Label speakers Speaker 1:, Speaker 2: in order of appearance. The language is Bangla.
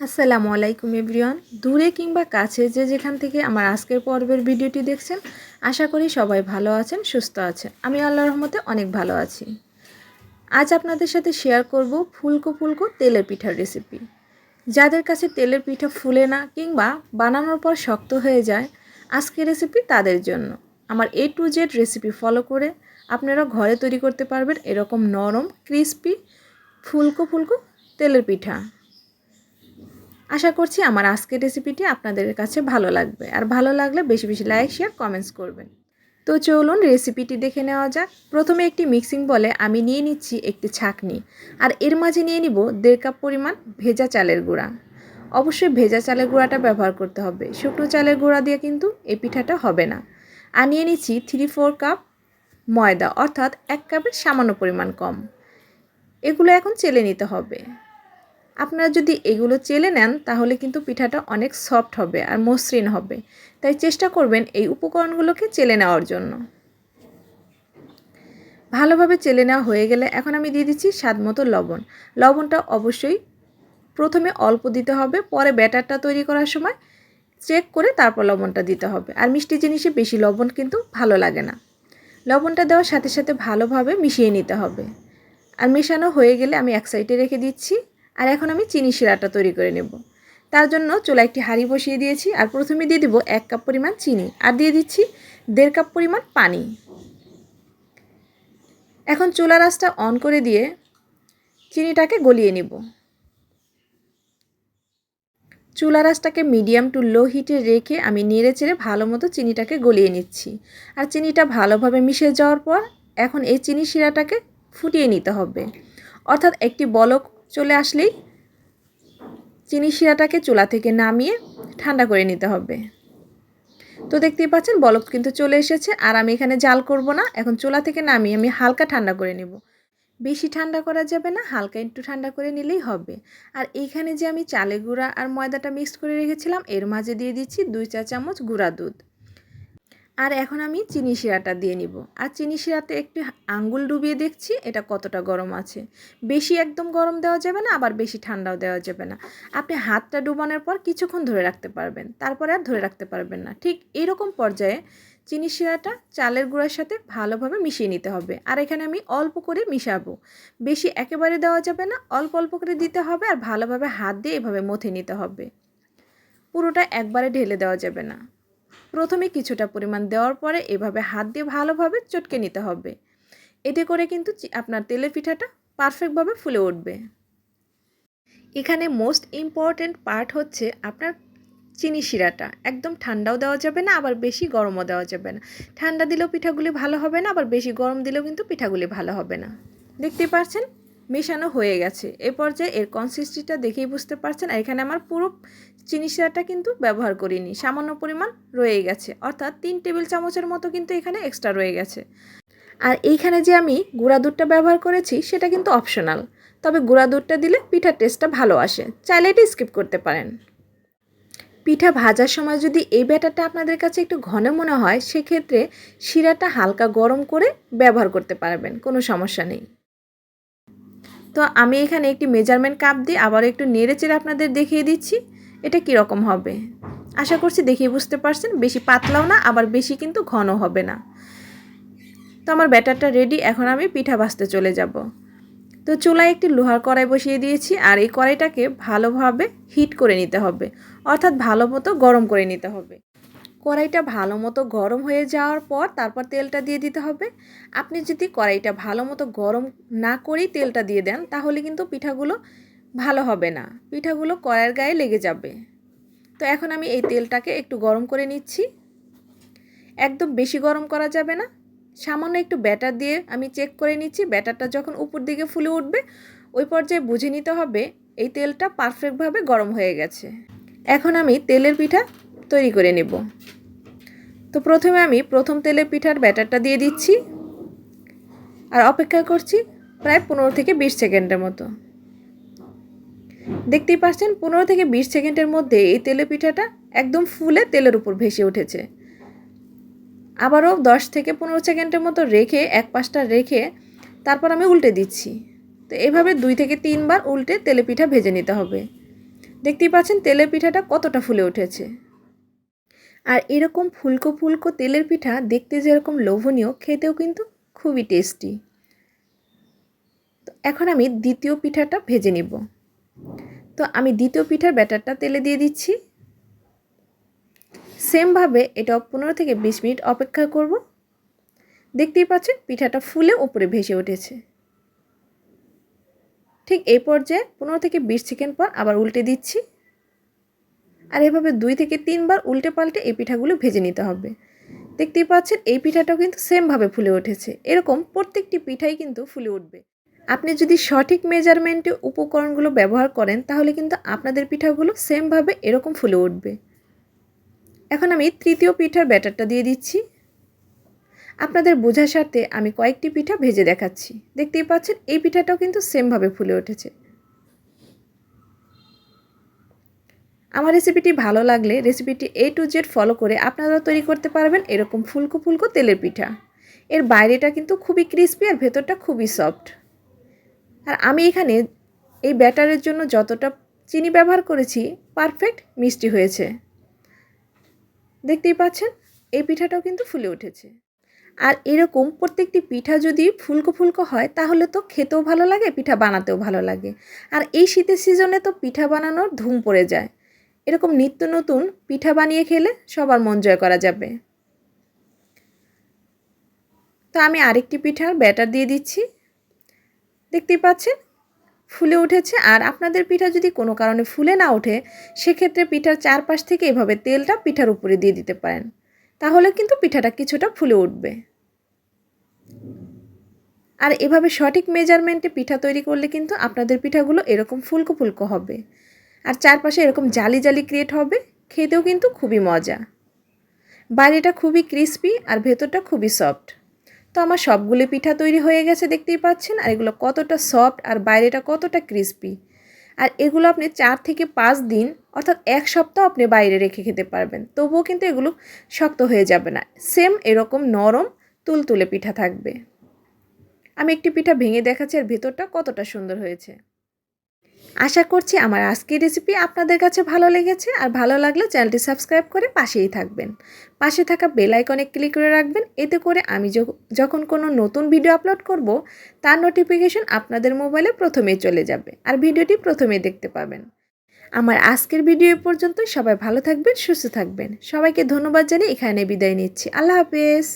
Speaker 1: আসসালামু আলাইকুম এভরিওয়ান। দূরে কিংবা কাছে যে যেখান থেকে আমার আজকের পর্বের ভিডিওটি দেখছেন, আশা করি সবাই ভালো আছেন, সুস্থ আছেন। আমি আল্লাহর রহমতে অনেক ভালো আছি। আজ আপনাদের সাথে শেয়ার করব ফুলকো ফুলকো তেলের পিঠার রেসিপি যাদের কাছে তেলের পিঠা ফুলে না কিংবা বানানোর পর শক্ত হয়ে যায়, আজকের রেসিপি তাদের জন্য। আমার A to Z recipe follow করে আপনারা ঘরে তৈরি করতে পারবেন এরকম নরম ক্রিস্পি ফুলকো ফুলকো তেলের পিঠা। আশা করছি আমার আজকের রেসিপিটি আপনাদের কাছে ভালো লাগবে। আর ভালো লাগলে বেশি বেশি লাইক শেয়ার কমেন্টস করবেন। তো চলুন রেসিপিটি দেখে নেওয়া যাক। প্রথমে একটি মিক্সিং বলে আমি নিয়ে নিচ্ছি একটি ছাকনি। আর এর মাঝে নিয়ে নিব দেড় কাপ পরিমাণ ভেজা চালের গুঁড়া। অবশ্যই ভেজা চালের গুঁড়াটা ব্যবহার করতে হবে। শুকনো চালের গুঁড়া দিয়ে কিন্তু এই পিঠাটা হবে না। আর নিয়ে নিচ্ছি থ্রি ফোর কাপ ময়দা, অর্থাৎ এক কাপের সামান্য পরিমাণ কম। এগুলো এখন চেলে নিতে হবে। আপনারা যদি এগুলো চেলে নেন, তাহলে কিন্তু পিঠাটা অনেক সফট হবে আর মসৃণ হবে। তাই চেষ্টা করবেন এই উপকরণগুলোকে চেলে নেওয়ার জন্য। ভালোভাবে চেলে নেওয়া হয়ে গেলে এখন আমি দিয়ে দিচ্ছি স্বাদ মতো লবণ। লবণটা অবশ্যই প্রথমে অল্প দিতে হবে, পরে ব্যাটারটা তৈরি করার সময় চেক করে তারপর লবণটা দিতে হবে। আর মিষ্টি জিনিসে বেশি লবণ কিন্তু ভালো লাগে না। লবণটা দেওয়ার সাথে সাথে ভালোভাবে মিশিয়ে নিতে হবে। আর মেশানো হয়ে গেলে আমি এক সাইডে রেখে দিচ্ছি। আর এখন আমি চিনি শিরাটা তৈরি করে নেব। তার জন্য চুলা একটি হাঁড়ি বসিয়ে দিয়েছি আর প্রথমে দিয়ে দিব এক কাপ পরিমাণ চিনি আর দিয়ে দিচ্ছি দেড় কাপ পরিমাণ পানি। এখন চুলা রাসটা অন করে দিয়ে চিনিটাকে গলিয়ে নিব। চুলা রাসটাকে মিডিয়াম টু লো হিটে রেখে আমি নেড়ে চেড়ে ভালো মতো চিনিটাকে গলিয়ে নিচ্ছি। আর চিনিটা ভালোভাবে মিশে যাওয়ার পর এখন এই চিনি শিরাটাকে ফুটিয়ে নিতে হবে। অর্থাৎ একটি বলক চলে আসলেই চিনি শিরাটাকে চুলা থেকে নামিয়ে ঠান্ডা করে নিতে হবে। তো দেখতেই পাচ্ছেন বলক কিন্তু চলে এসেছে আর আমি এখানে জাল করব না, এখন চুলা থেকে নামিয়ে আমি হালকা ঠান্ডা করে নেব। বেশি ঠান্ডা করা যাবে না, হালকা একটু ঠান্ডা করে নিলেই হবে। আর এইখানে যে আমি চালে গুঁড়া আর ময়দাটা মিক্সড করে রেখেছিলাম, এর মাঝে দিয়ে দিচ্ছি দুই চা চামচ গুঁড়া দুধ। আর এখন আমি চিনি শিরাটা দিয়ে নিব। আর চিনি শিরাতে একটু আঙ্গুল ডুবিয়ে দেখছি, এটা কতটা গরম আছে। বেশি একদম গরম দেওয়া যাবে না, আবার বেশি ঠান্ডাও দেওয়া যাবে না। আপনি হাতটা ডুবানোর পর কিছুক্ষণ ধরে রাখতে পারবেন, তারপরে আর ধরে রাখতে পারবেন না। ঠিক এরকম পর্যায়ে চিনি শিরাটা চালের গুঁড়ার সাথে ভালোভাবে মিশিয়ে নিতে হবে। আর এখানে আমি অল্প করে মিশাবো। বেশি একেবারে দেওয়া যাবে না, অল্প অল্প করে দিতে হবে আর ভালোভাবে হাত দিয়ে এভাবে মথে নিতে হবে। পুরোটা একবারে ঢেলে দেওয়া যাবে না। প্রথমে কিছুটা পরিমাণ দেওয়ার পরে এভাবে হাত দিয়ে ভালোভাবে চটকে নিতে হবে। এতে করে কিন্তু আপনার তেলের পিঠাটা পারফেক্টভাবে ফুলে উঠবে। এখানে মোস্ট ইম্পর্ট্যান্ট পার্ট হচ্ছে আপনার চিনি শিরাটা। একদম ঠান্ডাও দেওয়া যাবে না, আবার বেশি গরমও দেওয়া যাবে না। ঠান্ডা দিলেও পিঠাগুলি ভালো হবে না, আবার বেশি গরম দিলেও কিন্তু পিঠাগুলি ভালো হবে না। দেখতে পাচ্ছেন? মেশানো হয়ে গেছে। এ পর্যায়ে এর কনসিস্টিটা দেখেই বুঝতে পারছেন। আর এখানে আমার পুরো চিনি শিরাটা কিন্তু ব্যবহার করিনি। সামান্য পরিমাণ রয়ে গেছে। অর্থাৎ তিন টেবিল চামচের মতো কিন্তু এখানে এক্সট্রা রয়ে গেছে। আর এইখানে যে আমি গুঁড়া দুধটা ব্যবহার করেছি, সেটা কিন্তু অপশনাল তবে গুঁড়া দুধটা দিলে পিঠার টেস্টটা ভালো আসে। চাইলে এটা স্কিপ করতে পারেন। পিঠা ভাজার সময় যদি এই ব্যাটারটা আপনাদের কাছে একটু ঘন মনে হয়, সেক্ষেত্রে শিরাটা হালকা গরম করে ব্যবহার করতে পারবেন। কোনো সমস্যা নেই। তো আমি এখানে একটি মেজারমেন্ট কাপ দিয়ে আবার একটু নেড়ে চেড়ে আপনাদের দেখিয়ে দিচ্ছি, এটা কীরকম হবে। আশা করছি দেখিয়ে বুঝতে পারছেন, বেশি পাতলাও না, আবার বেশি কিন্তু ঘন হবে না। তো আমার ব্যাটারটা রেডি এখন আমি পিঠা ভাজতে চলে যাব। তো চুলায় একটি লোহার কড়াই বসিয়ে দিয়েছি, আর এই কড়াইটাকে ভালোভাবে হিট করে নিতে হবে, অর্থাৎ ভালো মতো গরম করে নিতে হবে। কড়াইটা ভালো মতো গরম হয়ে যাওয়ার পর তারপর তেলটা দিয়ে দিতে হবে। আপনি যদি কড়াইটা ভালো মতো গরম না করেই তেলটা দিয়ে দেন, তাহলে কিন্তু পিঠাগুলো ভালো হবে না। পিঠাগুলো কড়াইয়ের গায়ে লেগে যাবে। তো এখন আমি এই তেলটাকে একটু গরম করে নিচ্ছি। একদম বেশি গরম করা যাবে না। সামান্য একটু ব্যাটার দিয়ে আমি চেক করে নিচ্ছি। ব্যাটারটা যখন উপর দিকে ফুলে উঠবে, ওই পর্যায়ে বুঝে নিতে হবে এই তেলটা পারফেক্টভাবে গরম হয়ে গেছে। এখন আমি তেলের পিঠা তৈরি করে নেব। তো প্রথমে আমি প্রথম তেলের পিঠার ব্যাটারটা দিয়ে দিচ্ছি। আর অপেক্ষা করছি প্রায় পনেরো থেকে বিশ সেকেন্ডের মতো। দেখতেই পাচ্ছেন, পনেরো থেকে বিশ সেকেন্ডের মধ্যে এই তেলে পিঠাটা একদম ফুলে তেলের উপর ভেসে উঠেছে। আবারও দশ থেকে পনেরো সেকেন্ডের মতো রেখে, এক পাশটা রেখে তারপর আমি উল্টে দিচ্ছি। তো এভাবে দুই থেকে তিনবার উল্টে তেলে পিঠা ভেজে নিতে হবে। দেখতেই পাচ্ছেন, তেলের পিঠাটা কতটা ফুলে উঠেছে। আর এরকম ফুলকো ফুলকো তেলের পিঠা দেখতে যেরকম লোভনীয়, খেতেও কিন্তু খুবই টেস্টি তো এখন আমি দ্বিতীয় পিঠাটা ভেজে নিব। তো আমি দ্বিতীয় পিঠার ব্যাটারটা তেলে দিয়ে দিচ্ছি। সেমভাবে এটা পনেরো থেকে বিশ মিনিট অপেক্ষা করব। দেখতেই পাচ্ছেন পিঠাটা ফুলে উপরে ভেসে উঠেছে। ঠিক এই পর্যায়ে পনেরো থেকে বিশ সেকেন্ড পর আবার উল্টে দিচ্ছি। আর এভাবে দুই থেকে তিনবার উল্টে পাল্টে এই পিঠাগুলো ভেজে নিতে হবে। দেখতেই পাচ্ছেন, এই পিঠাটাও কিন্তু সেমভাবে ফুলে উঠেছে। এরকম প্রত্যেকটি পিঠাই কিন্তু ফুলে উঠবে। আপনি যদি সঠিক মেজারমেন্টে উপকরণগুলো ব্যবহার করেন, তাহলে কিন্তু আপনাদের পিঠাগুলো সেমভাবে এরকম ফুলে উঠবে। এখন আমি তৃতীয় পিঠার ব্যাটারটা দিয়ে দিচ্ছি। আপনাদের বোঝার সাথে আমি কয়েকটি পিঠা ভেজে দেখাচ্ছি। দেখতেই পাচ্ছেন, এই পিঠাটাও কিন্তু সেমভাবে ফুলে উঠেছে। আমার রেসিপিটি ভালো লাগলে রেসিপিটি এ টু জেড ফলো করে আপনারা তৈরি করতে পারবেন এরকম ফুলকো ফুলকো তেলের পিঠা। এর বাইরেটা কিন্তু খুবই ক্রিস্পি আর ভেতরটা খুবই সফট আর আমি এখানে এই ব্যাটারের জন্য যতটা চিনি ব্যবহার করেছি পারফেক্ট মিষ্টি হয়েছে। দেখতেই পাচ্ছেন, এই পিঠাটাও কিন্তু ফুলে উঠেছে। আর এরকম প্রত্যেকটি পিঠা যদি ফুলকো ফুলকো হয়, তাহলে তো খেতেও ভালো লাগে, পিঠা বানাতেও ভালো লাগে। আর এই শীতের সিজনে তো পিঠা বানানোর ধুম পড়ে যায়। এরকম নিত্য নতুন পিঠা বানিয়ে খেলে সবার মন জয় করা যাবে। তো আমি আরেকটি পিঠার ব্যাটার দিয়ে দিচ্ছি। দেখতেই পাচ্ছেন, ফুলে উঠেছে। আর আপনাদের পিঠা যদি কোনো কারণে ফুলে না ওঠে, সেক্ষেত্রে পিঠার চারপাশ থেকে এভাবে তেলটা পিঠার উপরে দিয়ে দিতে পারেন। তাহলে কিন্তু পিঠাটা কিছুটা ফুলে উঠবে। আর এভাবে সঠিক মেজারমেন্টে পিঠা তৈরি করলে কিন্তু আপনাদের পিঠাগুলো এরকম ফুলকো ফুলকো হবে। আর চারপাশে এরকম জালি জালি ক্রিয়েট হবে, খেতেও কিন্তু খুবই মজা। বাইরেটা খুবই ক্রিস্পি আর ভেতরটা খুবই সফট তো আমার সবগুলো পিঠা তৈরি হয়ে গেছে, দেখতেই পাচ্ছেন? আর এগুলো কতটা সফট আর বাইরেটা কতটা ক্রিস্পি আর এগুলো আপনি চার থেকে পাঁচ দিন, অর্থাৎ এক সপ্তাহ আপনি বাইরে রেখে খেতে পারবেন। তবুও কিন্তু এগুলো শক্ত হয়ে যাবে না। সেম এরকম নরম তুলতুলে পিঠা থাকবে। আমি একটি পিঠা ভেঙে দেখাচ্ছি, আর ভেতরটা কতটা সুন্দর হয়েছে। আশা করছি আমার আজকের রেসিপি আপনাদের কাছে ভালো লেগেছে। আর ভালো লাগলে চ্যানেলটি সাবস্ক্রাইব করে পাশেই থাকবেন। পাশে থাকা বেল আইকনে ক্লিক করে রাখবেন। এতে করে আমি যখন কোনো নতুন ভিডিও আপলোড করব, তার নোটিফিকেশন আপনাদের মোবাইলে প্রথমে চলে যাবে। আর ভিডিওটি প্রথমে দেখতে পাবেন। আমার আজকের ভিডিও পর্যন্ত সবাই ভালো থাকবেন, সুস্থ থাকবেন। সবাইকে ধন্যবাদ জানিয়ে এখানে বিদায় নিচ্ছি। আল্লাহ হাফেজ।